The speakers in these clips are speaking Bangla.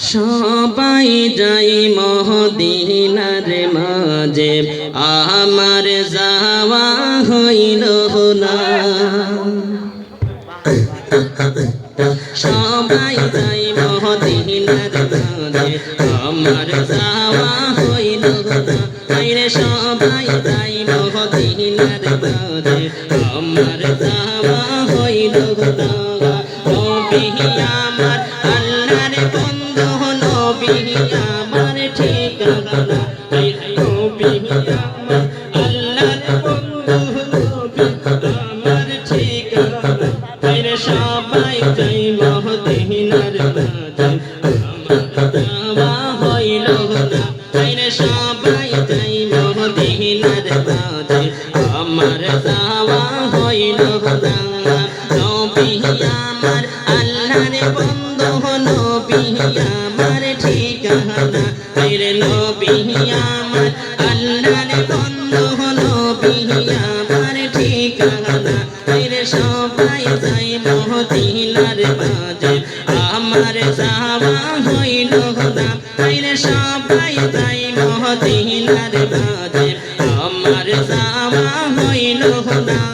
সবাই যাই মহদিনার মাঝে, আমার যাওয়া হইল না। সবাই যাই মহদিনার মাঝে, আমার যাওয়া হইল না। সবাই যাই মহদিনার মাঝে, আমার যাওয়া হইল না। Yeah. আমার ঠিকানা, আইরে নবী আমার, আল্লাহর বন্ধু নবী আমার ঠিকানা। আইরে সবাই যাই মহদিনার মাঝে আমার যাওয়া হইল না। আইরে সবাই যাই মহদিনার মাঝে আমার যাওয়া হইল না।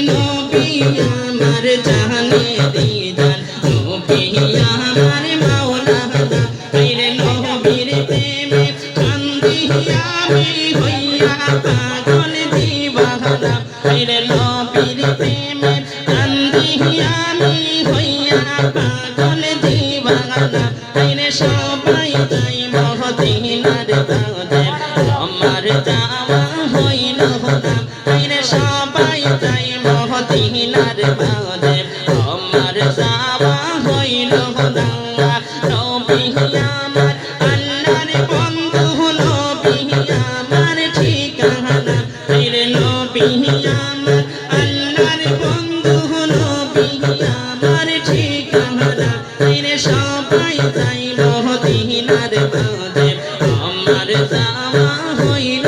দিদার নবী আমার মাওলানা আইরে নবীর প্রেমে কান্দি আমি হইয়া পাগল দিবানা আইরে নবীর প্রেমে সবাই যাই মহদিনার না আমার যাওয়া হইল না নবী আমার, আল্লাহর বন্ধু নবী আমার ঠিকানা। আইরে নবী আমার, আল্লাহর বন্ধু নবী আমার ঠিকানা। আইরে সবাই যাই মহদিনার বাদে আমার যাওয়া হইল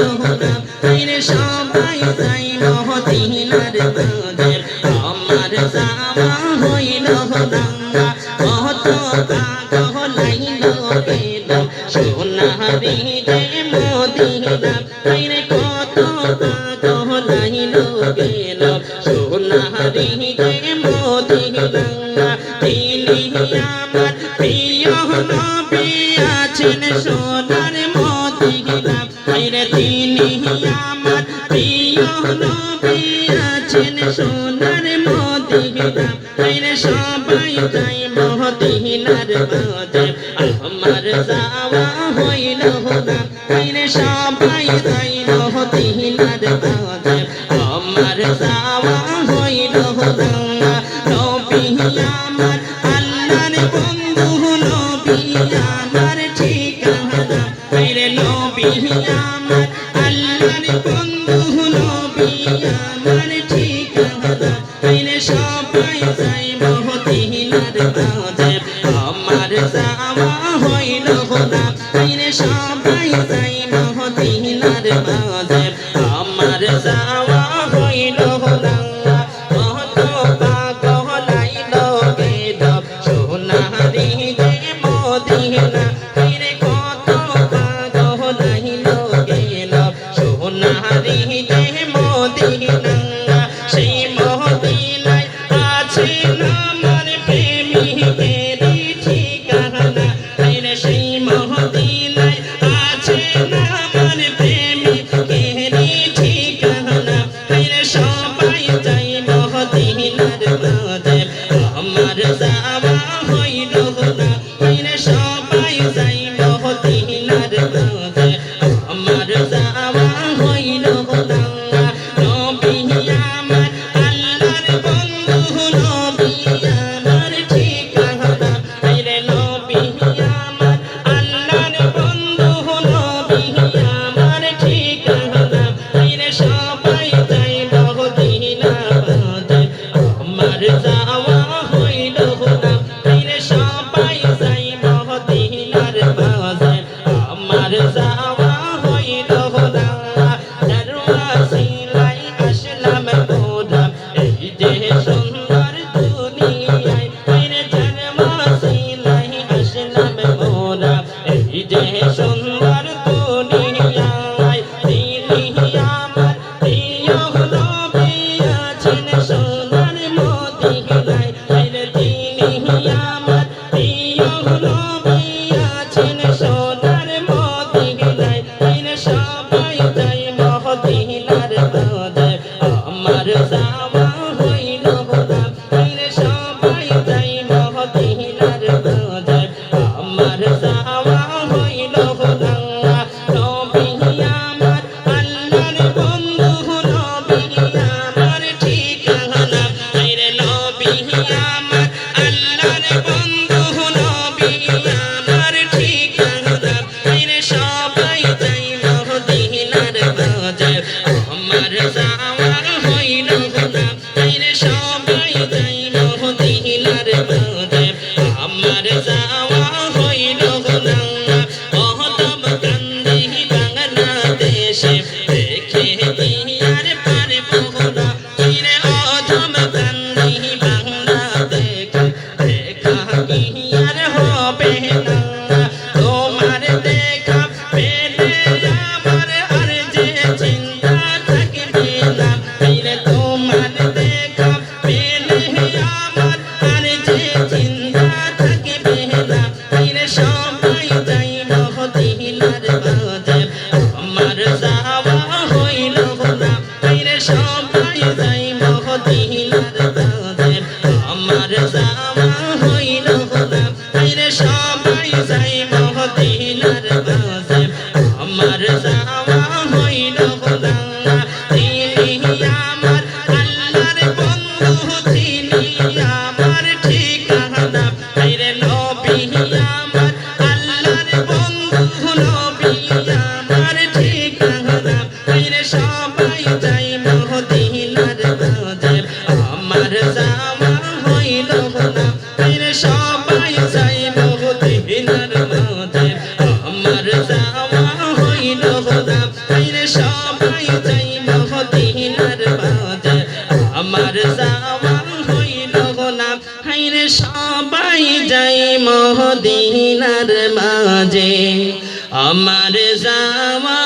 আইরে সবাই যাই মহদিনার বাদে যাওয়া হইল না কত কত পাগলাইল গেল সোনারি যে মদিনা সোনার মদিনা আইরে তিনি আমার প্রিয় নবী আছেন সোনার আইরে সবাই যাই মদিনার মাঝে আমার যাওয়া হইল না। আইরে সবাই যাই মদিনার মাঝে আমার যাওয়া হইল না। নবী আমার, আল্লাহর বন্ধু, নবী আমার ঠিকানা। আইরে নবী আমার, আল্লাহর বন্ধু, নবী আমার। সবাই যাই মহদিনার মাঝে আমার যাওয়া হইল না সবাই যাই মহদিনার মাঝে সবাই যাই মহদিনার দরজে আমার দাওয়া হইল গোলাপের সবাই যাই মহদিনার দরজে আমার দাওয়া হইল গোলাপ নবী আমার Him আমার হাইরে সবাই যাই মহদিনার মাঝে। আমার যাওয়া